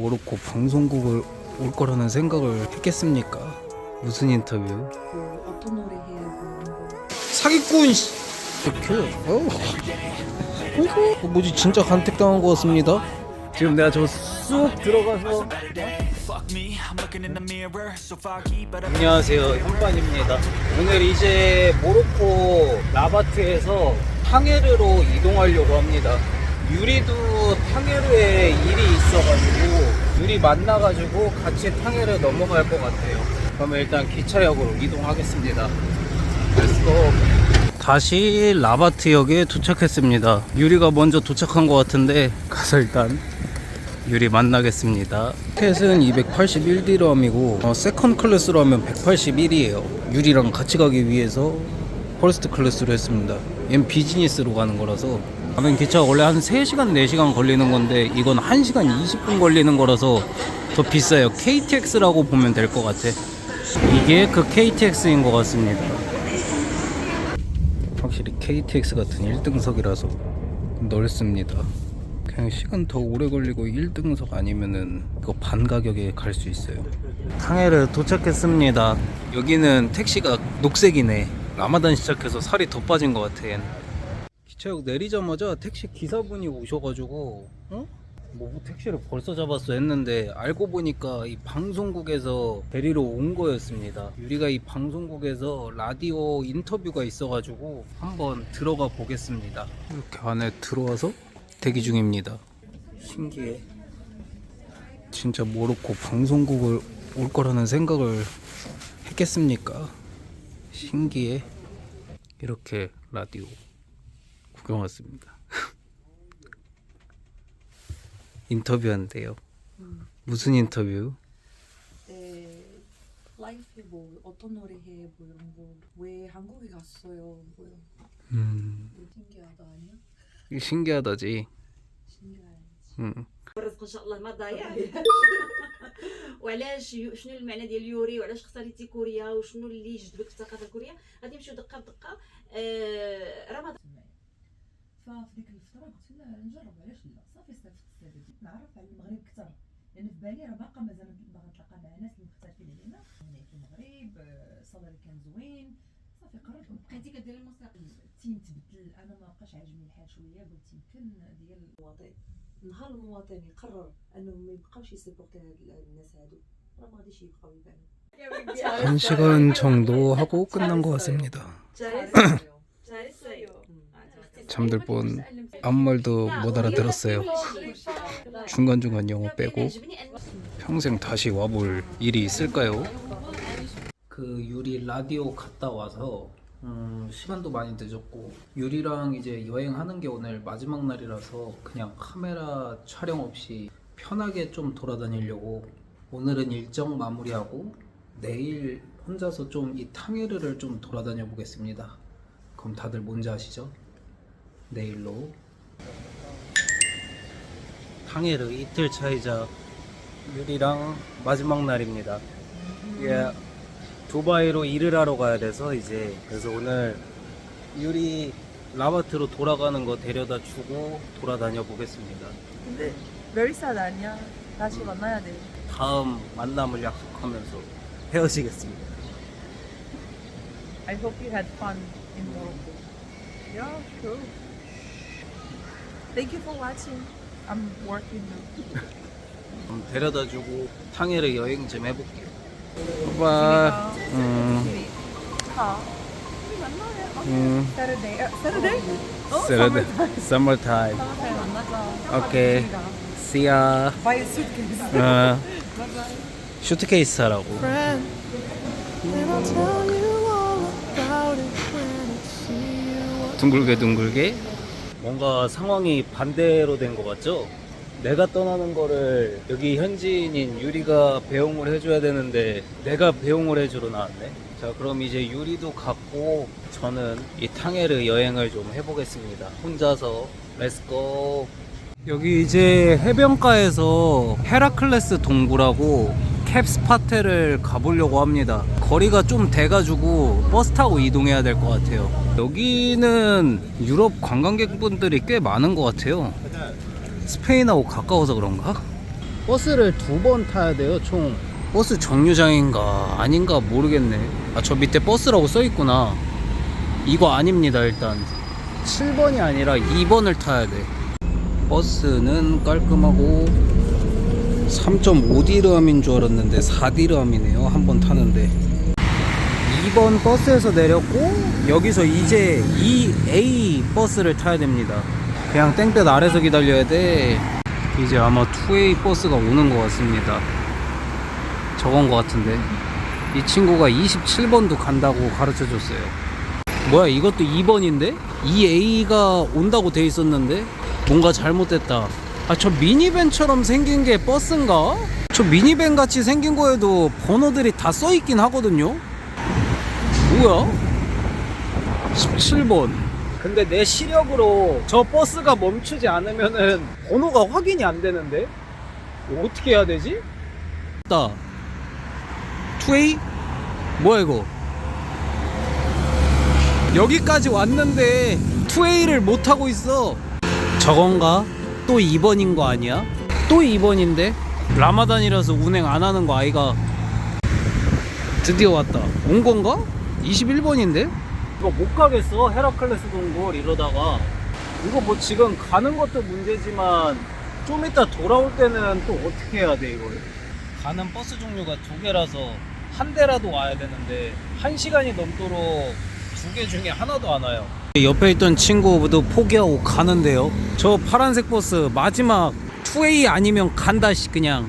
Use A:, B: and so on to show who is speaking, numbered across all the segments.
A: 모로코 방송국을 올 거라는 생각을 했겠습니까? 무슨 인터뷰?
B: 뭐 어떤 노래 뭐
A: 사기꾼 씨. 이렇게. 어. 어이구, 뭐지 진짜 간택당한 것 같습니다. 지금 내가 저 쑥 들어가서 안녕하세요 현반입니다 오늘 이제 모로코 라바트에서 탕헤르로 이동하려고 합니다 유리도 탕헤르에 일이 있어가지고 유리 만나가지고 같이 탕헤르 넘어갈 것 같아요 그러면 일단 기차역으로 이동하겠습니다 다시 라바트역에 도착했습니다 유리가 먼저 도착한 것 같은데 가서 일단 유리 만나겠습니다. 티켓은 281디럼이고 어, 세컨 클래스로 하면 181이에요. 유리랑 같이 가기 위해서 퍼스트 클래스로 했습니다. 얘는 비즈니스로 가는 거라서 가면 기차가 원래 한 3시간 4시간 걸리는 건데 이건 1시간 20분 걸리는 거라서 더 비싸요. KTX라고 보면 될 것 같아. 이게 그 KTX인 것 같습니다. 확실히 KTX 같은 1등석이라서 넓습니다. 그냥 시간 더 오래 걸리고 1등석 아니면은 이거 반 가격에 갈 수 있어요. 탕헤르 도착했습니다. 여기는 택시가 녹색이네. 라마단 시작해서 살이 더 빠진 것 같아. 기차역 내리자마자 택시 기사분이 오셔가지고 어? 뭐 택시를 벌써 잡았어 했는데 알고 보니까 이 방송국에서 데리러 온 거였습니다. 유리가 이 방송국에서 라디오 인터뷰가 있어가지고 한번 들어가 보겠습니다. 이렇게 안에 들어와서 대기 중입니다. 신기해. 진짜 모로코 방송국을 올 거라는 생각을 했겠습니까? 신기해. 이렇게 라디오 구경 왔습니다. 인터뷰한대요. 무슨 인터뷰?
B: 내 라이프 뭐 어떤 노래 해뭐 이런 거왜 한국에 갔어요 뭐 이런 거
A: 음,
B: 신기하다 아니야?
A: 신기하다지.
B: 신기해
A: 음.
C: الرزق ان شاء الله ما ضايع وعلاش يو- شنو المعنى ديال يوري وعلاش اختاريتي كوريا وشنو اللي جذبك في الثقافه الكوريه غادي نمشيو دقه بدقه آه رمضان
D: ففي ديك الفتره قلت لا نجرب علاش لا صافي استفدت استفدت نعرف على المغرب اكثر لان في بالي راه باقا مازال باغا نتلاقى مع ناس اللي مختلفين علينا هنا في المغرب آه، الصالير كان زوين صافي قررت
C: بقيتي كديري الموسيقى
D: التيم تبدل انا ما بقاش عاجبني الحال شويه قلت يمكن ديال
B: المواطن نهار المواطن يقرر انه ما يبقاوش يسيبورتي هاد الناس هادو راه ما غاديش يبقاو يبانوا
A: 한 시간 정도 하고 끝난 것 같습니다.
C: 잘했어요 잘했어요
A: 잠들 뻔 아무 말도 못 알아들었어요. 중간중간 영어 빼고 평생 다시 와볼 일이 있을까요? 그 유리 라디오 갔다 와서 음, 시간도 많이 늦었고 유리랑 이제 여행하는 게 오늘 마지막 날이라서 그냥 카메라 촬영 없이 편하게 좀 돌아다니려고 오늘은 일정 마무리하고 내일 혼자서 좀 이 탕헤르를 좀 돌아다녀 보겠습니다. 그럼 다들 뭔지 아시죠? 내일로 탕헤르 이틀 차이자 유리랑 마지막 날입니다. 예, 두바이로 일을 하러 가야 돼서 이제 그래서 오늘 유리 라바트로 돌아가는 거 데려다 주고 돌아다녀 보겠습니다.
B: 근데 멸sad 아니야 다시 만나야 돼
A: 다음 만남을 약속하면서 헤어지겠습니다.
B: I hope you had fun in Morocco Yeah sure Thank you for watching I'm working now
A: 그럼 데려다 주고 탕헤르 여행 좀 해볼게요. 바이바이. 음,
B: 가
A: 음.
B: Saturday uh, Saturday? 어?
A: Saturday, summertime.
B: 잘 만나자
A: 오케이. See ya.
B: Buy a suitcase
A: 어, 슈트케이스 하라고. 둥글게 둥글게. 뭔가 상황이 반대로 된 것 같죠? 내가 떠나는 거를 여기 현지인인 유리가 배웅을 해줘야 되는데 내가 배웅을 해주러 나왔네. 자, 그럼 이제 유리도 갔고 저는 이 탕헤르 여행을 좀 해보겠습니다. 혼자서 렛츠고. 여기 이제 해변가에서 헤라클레스 동굴하고 캡스파테를 가보려고 합니다. 거리가 좀 돼가지고 버스 타고 이동해야 될 것 같아요. 여기는 유럽 관광객분들이 꽤 많은 것 같아요. 스페인하고 가까워서 그런가? 버스를 두 번 타야 돼요 총. 버스 정류장인가 아닌가 모르겠네. 아 저 밑에 버스라고 써 있구나. 이거 아닙니다 일단. 7번이 아니라 2번을 타야 돼. 버스는 깔끔하고 3.5디르함인 줄 알았는데 4디르함이네요 한 번 타는데 2번 버스에서 내렸고 여기서 이제 2A 버스를 타야 됩니다. 그냥 땡볕 아래서 기다려야 돼. 이제 아마 2A 버스가 오는 것 같습니다. 저건 것 같은데. 이 친구가 27번도 간다고 가르쳐 줬어요. 뭐야 이것도 2번인데? 2A가 온다고 돼 있었는데? 뭔가 잘못됐다. 아 저 미니밴처럼 생긴 게 버스인가? 저 미니밴 같이 생긴 거에도 번호들이 다 써 있긴 하거든요 뭐야? 17번 근데 내 시력으로 저 버스가 멈추지 않으면은 번호가 확인이 안 되는데 어떻게 해야 되지? 나 2A? 뭐야 이거 여기까지 왔는데 2A를 못 하고 있어 저건가? 또 2번인 거 아니야? 또 2번인데? 라마단이라서 운행 안 하는 거 아이가 드디어 왔다 온 건가? 21번인데? 이거 못 가겠어? 헤라클레스 동굴 이러다가. 이거 뭐 지금 가는 것도 문제지만 좀 이따 돌아올 때는 또 어떻게 해야 돼 이걸 가는 버스 종류가 두 개라서 한 대라도 와야 되는데 한 시간이 넘도록 두 개 중에 하나도 안 와요. 옆에 있던 친구도 포기하고 가는데요. 저 파란색 버스 마지막 2A 아니면 간다 씨 그냥.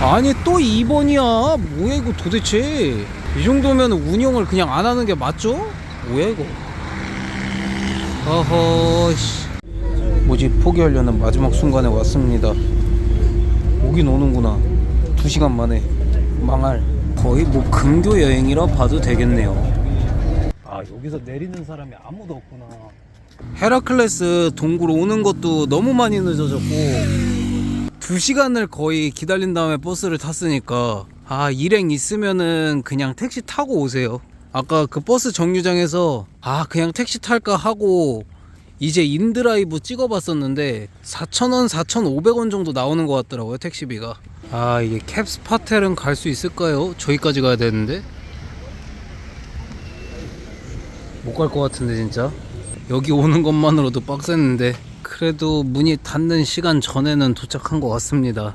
A: 아니 또 2번이야? 뭐야 이거 도대체 이 정도면 운영을 그냥 안 하는 게 맞죠? 뭐야 이거? 어허 씨. 뭐지 포기하려는 마지막 순간에 왔습니다. 오긴 오는구나. 2시간 만에. 망할. 거의 뭐 금교 여행이라 봐도 되겠네요. 아 여기서 내리는 사람이 아무도 없구나. 헤라클레스 동굴 오는 것도 너무 많이 늦어졌고 두 시간을 거의 기다린 다음에 버스를 탔으니까 아 일행 있으면은 그냥 택시 타고 오세요. 아까 그 버스 정류장에서 아 그냥 택시 탈까 하고 이제 인드라이브 찍어봤었는데 4,000원, 4,500원 정도 나오는 것 같더라고요 택시비가. 아 이게 캡스파텔은 갈 수 있을까요? 저기까지 가야 되는데? 못 갈 것 같은데 진짜? 여기 오는 것만으로도 빡셌는데 그래도 문이 닫는 시간 전에는 도착한 것 같습니다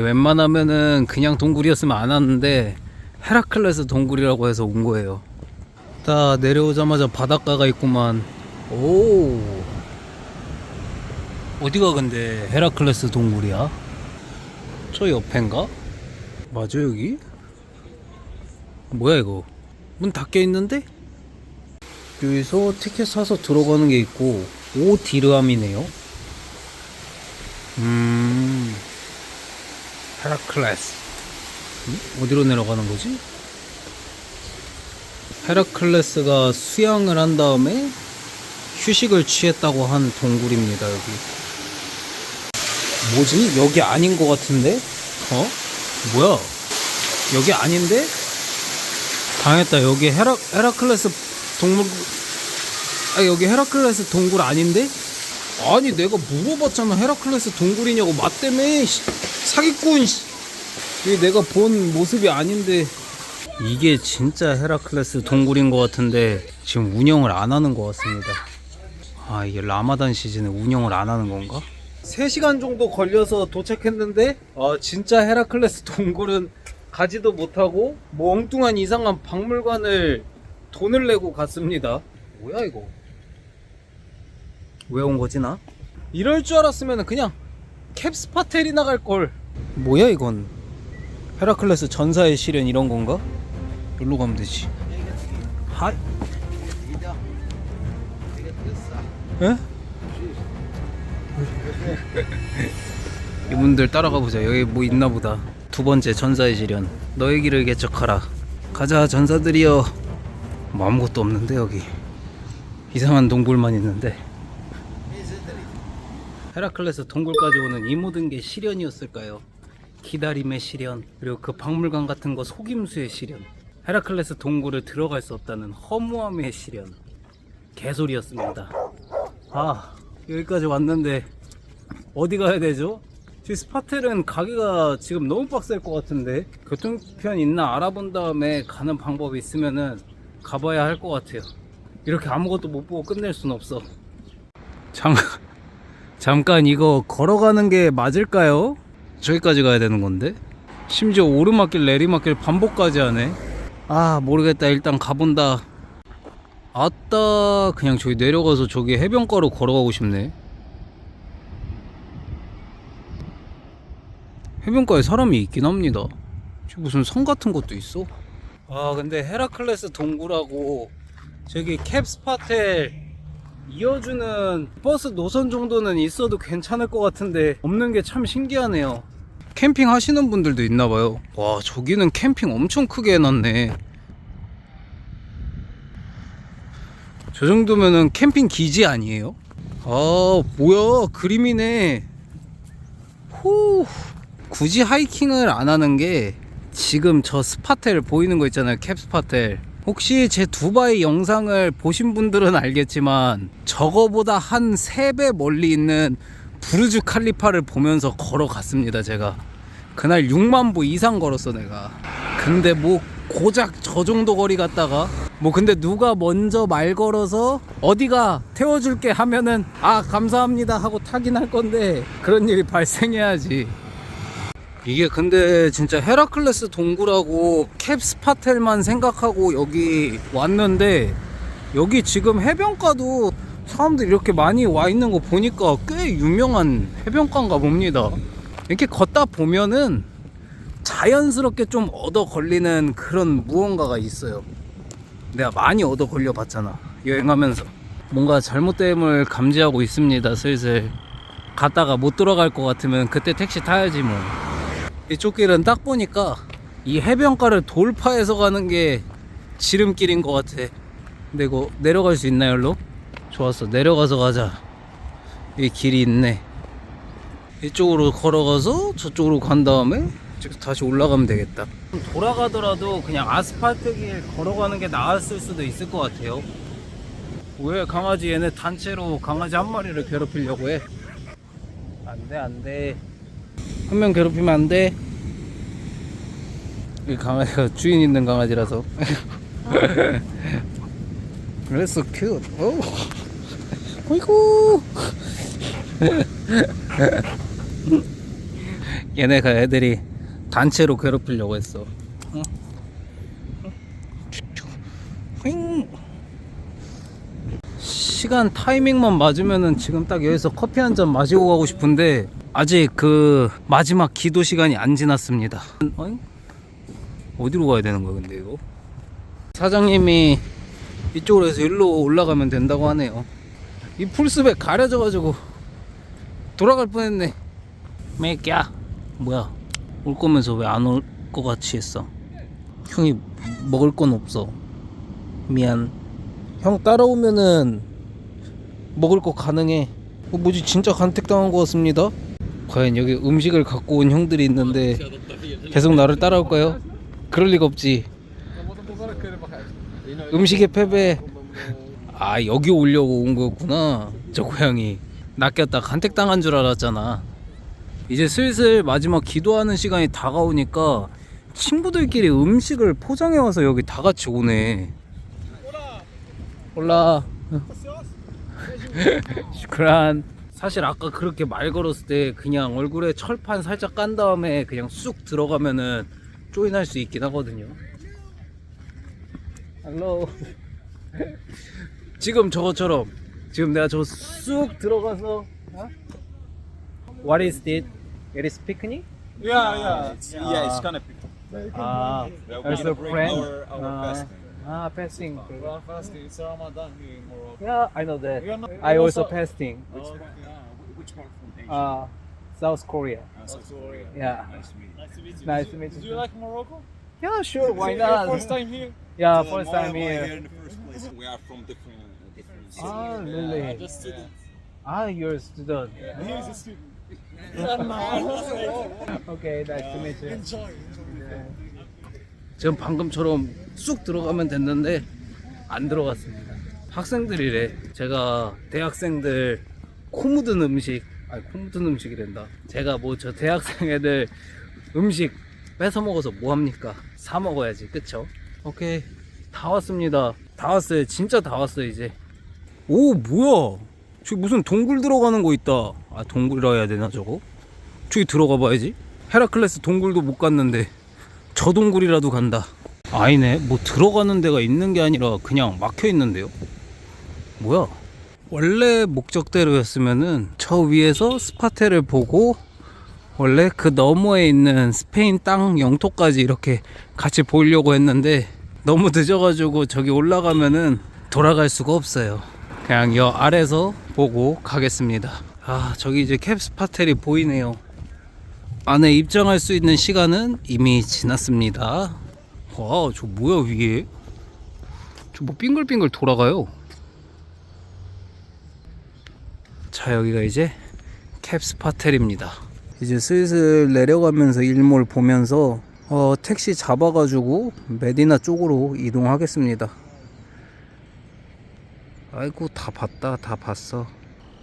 A: 웬만하면은 그냥 동굴이었으면 안 왔는데 헤라클레스 동굴이라고 해서 온 거예요 딱 내려오자마자 바닷가가 있구만 오 어디가 근데 헤라클레스 동굴이야? 저 옆인가? 맞아 여기? 뭐야 이거 문 닫혀 있는데? 여기서 티켓 사서 들어가는 게 있고 5 디르함이네요 음 헤라클레스 음? 어디로 내려가는 거지? 헤라클레스가 수양을 한 다음에 휴식을 취했다고 한 동굴입니다 여기 뭐지? 여기 아닌 것 같은데? 어? 뭐야? 여기 아닌데? 당했다 여기 헤라, 헤라클레스 동물 아 여기 헤라클레스 동굴 아닌데? 아니 내가 물어봤잖아 헤라클레스 동굴이냐고 씨. 사기꾼 씨. 이게 내가 본 모습이 아닌데 이게 진짜 헤라클레스 동굴인 것 같은데 지금 운영을 안 하는 것 같습니다 아 이게 라마단 시즌에 운영을 안 하는 건가? 3시간 정도 걸려서 도착했는데 아 진짜 헤라클레스 동굴은 가지도 못하고 뭐 엉뚱한 이상한 박물관을 돈을 내고 갔습니다 뭐야 이거 왜 온 거지 나? 이럴 줄 알았으면 그냥 캡스파텔이나 갈걸 뭐야 이건? 헤라클레스 전사의 시련 이런 건가? 여기로 가면 되지. 하이 에? 이분들 따라가 보자. 여기 뭐 있나 보다. 두 번째 전사의 시련. 너의 길을 개척하라. 가자 전사들이여. 뭐 아무것도 없는데 여기. 이상한 동굴만 있는데 헤라클레스 동굴까지 오는 이 모든 게 시련이었을까요? 기다림의 시련 그리고 그 박물관 같은 거 속임수의 시련 헤라클레스 동굴을 들어갈 수 없다는 허무함의 시련 개소리였습니다 아 여기까지 왔는데 어디 가야 되죠? 지금 스파텔은 가기가 지금 너무 빡셀 것 같은데 교통편 있나 알아본 다음에 가는 방법이 있으면은 가봐야 할 것 같아요 이렇게 아무것도 못 보고 끝낼 순 없어 잠, 잠깐 이거 걸어가는 게 맞을까요? 저기까지 가야 되는 건데? 심지어 오르막길 내리막길 반복까지 하네. 아 모르겠다. 일단 가본다. 아따 그냥 저기 내려가서 저기 해변가로 걸어가고 싶네. 해변가에 사람이 있긴 합니다. 무슨 성 같은 것도 있어? 아 근데 헤라클레스 동굴하고 저기 캡스파텔 이어주는 버스 노선 정도는 있어도 괜찮을 것 같은데 없는 게 참 신기하네요. 캠핑 하시는 분들도 있나봐요. 와 저기는 캠핑 엄청 크게 해놨네. 저 정도면은 캠핑 기지 아니에요? 아 뭐야 그림이네. 후 굳이 하이킹을 안 하는 게 지금 저 스파텔 보이는 거 있잖아요 캡 스파텔 혹시 제 두바이 영상을 보신 분들은 알겠지만 저거보다 한 3배 멀리 있는 부르주 칼리파를 보면서 걸어갔습니다 제가. 그날 6만 보 이상 걸었어 내가. 근데 뭐 고작 저 정도 거리 갔다가 뭐 근데 누가 먼저 말 걸어서 어디가 태워줄게 하면은 아 감사합니다 하고 타긴 할 건데 그런 일이 발생해야지 이게 근데 진짜 헤라클레스 동굴하고 캡스파텔만 생각하고 여기 왔는데 여기 지금 해변가도 사람들이 이렇게 많이 와 있는 거 보니까 꽤 유명한 해변가인가 봅니다. 이렇게 걷다 보면은 자연스럽게 좀 얻어 걸리는 그런 무언가가 있어요. 내가 많이 얻어 걸려 봤잖아 여행하면서. 뭔가 잘못됨을 감지하고 있습니다 슬슬. 갔다가 못 들어갈 것 같으면 그때 택시 타야지 뭐 이쪽 길은 딱 보니까 이 해변가를 돌파해서 가는 게 지름길인 것 같아. 근데 이거 내려갈 수 있나 열로? 좋았어. 내려가서 가자. 이 길이 있네. 이쪽으로 걸어가서 저쪽으로 간 다음에 다시 올라가면 되겠다. 돌아가더라도 그냥 아스팔트 길 걸어가는 게 나았을 수도 있을 것 같아요. 왜 강아지 얘네 단체로 강아지 한 마리를 괴롭히려고 해? 안 돼 안 돼 한 명 괴롭히면 안 돼. 이 강아지가 주인 있는 강아지라서. 그래서 큐 오. 어이구 얘네가 애들이 단체로 괴롭히려고 했어. 응? 시간 타이밍만 맞으면은 지금 딱 여기서 커피 한 잔 마시고 가고 싶은데 아직 그 마지막 기도 시간이 안 지났습니다. 어디로 가야 되는 거야 근데 이거? 사장님이 이쪽으로 해서 일로 올라가면 된다고 하네요. 이 풀숲에 가려져가지고 돌아갈 뻔했네. 맥야 뭐야? 올 거면서 왜 안 올 거 같이 했어? 형이 먹을 건 없어. 미안. 형 따라오면은 먹을 거 가능해. 어, 뭐지 진짜 간택당한 것 같습니다. 과연 여기 음식을 갖고 온 형들이 있는데 계속 나를 따라올까요? 그럴 리가 없지. 음식의 패배. 아 여기 오려고 온 거였구나. 저 고양이. 낚였다 간택당한 줄 알았잖아. 이제 슬슬 마지막 기도하는 시간이 다가오니까 친구들끼리 음식을 포장해 와서 여기 다 같이 오네. 올라. 슈크란. 사실 아까 그렇게 말 걸었을 때 그냥 얼굴에 철판 살짝 깐 다음에 그냥 쑥 들어가면은 조인할 수 있긴 하거든요. 헬로. 지금 저것처럼 지금 내가 저 쑥 들어가서 어? What is it? It is picnic?
E: Yeah, yeah, it's, yeah. It's kind of
A: 아,
E: we
A: as
E: need to
A: a friend.
E: our, our
A: 아,
E: fasting.
A: 아, fasting.
E: Well, fasting. It's Ramadan here in Morocco.
A: Yeah, I know that.
E: We are
A: I
E: we
A: also
E: also-
A: fasting.
E: Which which part from Asia?
A: Uh, South Korea.
E: Uh, South Korea.
A: Yeah.
E: Nice to meet you. Nice to meet you.
A: Nice to meet you.
E: you like Morocco?
A: Yeah, sure. Why
E: Is it your
A: not?
E: First time here.
A: Yeah,
E: So
A: first
E: why
A: time
E: am I
A: here.
E: in the first place. We are from different, uh, different cities.
A: Ah,
E: Yeah,
A: really?
E: Just students.
A: Ah, you're a student.
E: He's a student.
A: Okay, nice to meet you.
E: Enjoy.
A: 지금 방금처럼 쑥 들어가면 됐는데 안 들어갔습니다. 학생들이래. 제가 대학생들 코 묻은 음식 아, 코 묻은 음식이란다. 제가 뭐 저 대학생 애들 음식 뺏어 먹어서 뭐 합니까? 사 먹어야지, 그쵸? 오케이, 다 왔습니다. 다 왔어요. 진짜 다 왔어요, 이제. 오, 뭐야? 저기 무슨 동굴 들어가는 거 있다. 아, 동굴이라 해야 되나, 저거? 저기 들어가 봐야지. 헤라클레스 동굴도 못 갔는데, 저 동굴이라도 간다. 아니네, 뭐 들어가는 데가 있는 게 아니라 그냥 막혀 있는데요? 뭐야? 원래 목적대로였으면은 저 위에서 스파테를 보고 원래 그 너머에 있는 스페인 땅 영토까지 이렇게 같이 보려고 했는데 너무 늦어가지고 저기 올라가면은 돌아갈 수가 없어요. 그냥 여 아래서 보고 가겠습니다. 아 저기 이제 캡 스파텔이 보이네요. 안에 입장할 수 있는 시간은 이미 지났습니다. 와저 뭐야 위에? 저 뭐 빙글빙글 돌아가요. 자 여기가 이제 캡스파텔입니다. 이제 슬슬 내려가면서 일몰 보면서 어, 택시 잡아가지고 메디나 쪽으로 이동하겠습니다. 아이고 다 봤다 다 봤어.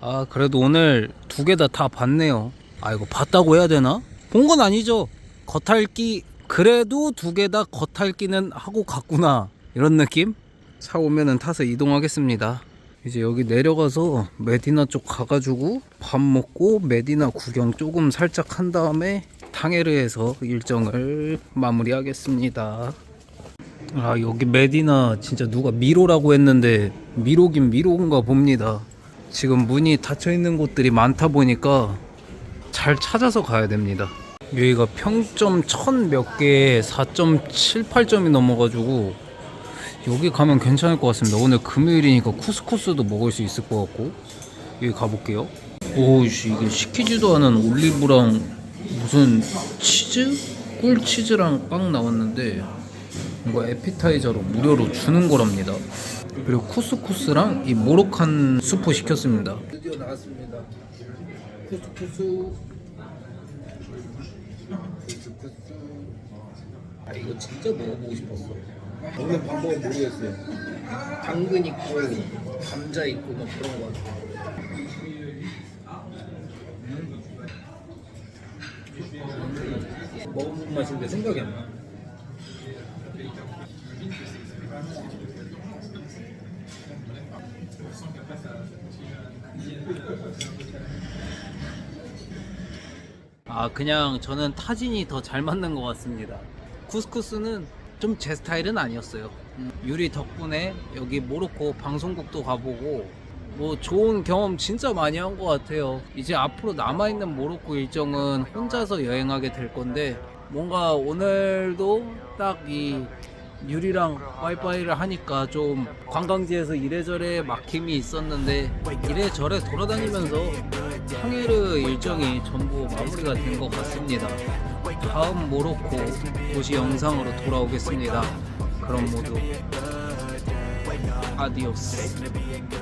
A: 아 그래도 오늘 두 개 다 다 봤네요. 아 이거 봤다고 해야 되나? 본 건 아니죠. 겉핥기 그래도 두 개 다 겉핥기는 하고 갔구나. 이런 느낌? 차 오면은 타서 이동하겠습니다 이제 여기 내려가서 메디나 쪽 가가지고 밥 먹고 메디나 구경 조금 살짝 한 다음에 탕헤르에서 일정을 마무리하겠습니다. 아 여기 메디나 진짜 누가 미로라고 했는데 미로긴 미로인가 봅니다. 지금 문이 닫혀 있는 곳들이 많다 보니까 잘 찾아서 가야 됩니다. 여기가 평점 천 몇 개에 4.78점이 넘어가지고 여기 가면 괜찮을 것 같습니다. 오늘 금요일이니까 쿠스쿠스도 먹을 수 있을 것 같고 여기 가볼게요. 오씨 이게 시키지도 않은 올리브랑 무슨 치즈? 꿀 치즈랑 빵 나왔는데 이거 에피타이저로 무료로 주는 거랍니다. 그리고 쿠스쿠스랑 이 모로칸 수프 시켰습니다. 드디어 나왔습니다. 쿠스쿠스. 아 이거 진짜 먹어보고 싶었어. 먹는 방법은 모르겠어요. 당근 있고 감자 있고 막 그런 거. 음. 먹어본 맛인데 생각이 안 나. 아 그냥 저는 타진이 더 잘 맞는 것 같습니다. 쿠스쿠스는 좀 제 스타일은 아니었어요. 음, 유리 덕분에 여기 모로코 방송국도 가보고 뭐 좋은 경험 진짜 많이 한 것 같아요. 이제 앞으로 남아있는 모로코 일정은 혼자서 여행하게 될 건데 뭔가 오늘도 딱 이 유리랑 와이파이를 하니까 좀 관광지에서 이래저래 막힘이 있었는데 이래저래 돌아다니면서 항해르 일정이 전부 마무리가 된 것 같습니다. 다음 모로코 도시 영상으로 돌아오겠습니다. 그럼 모두 아디오스.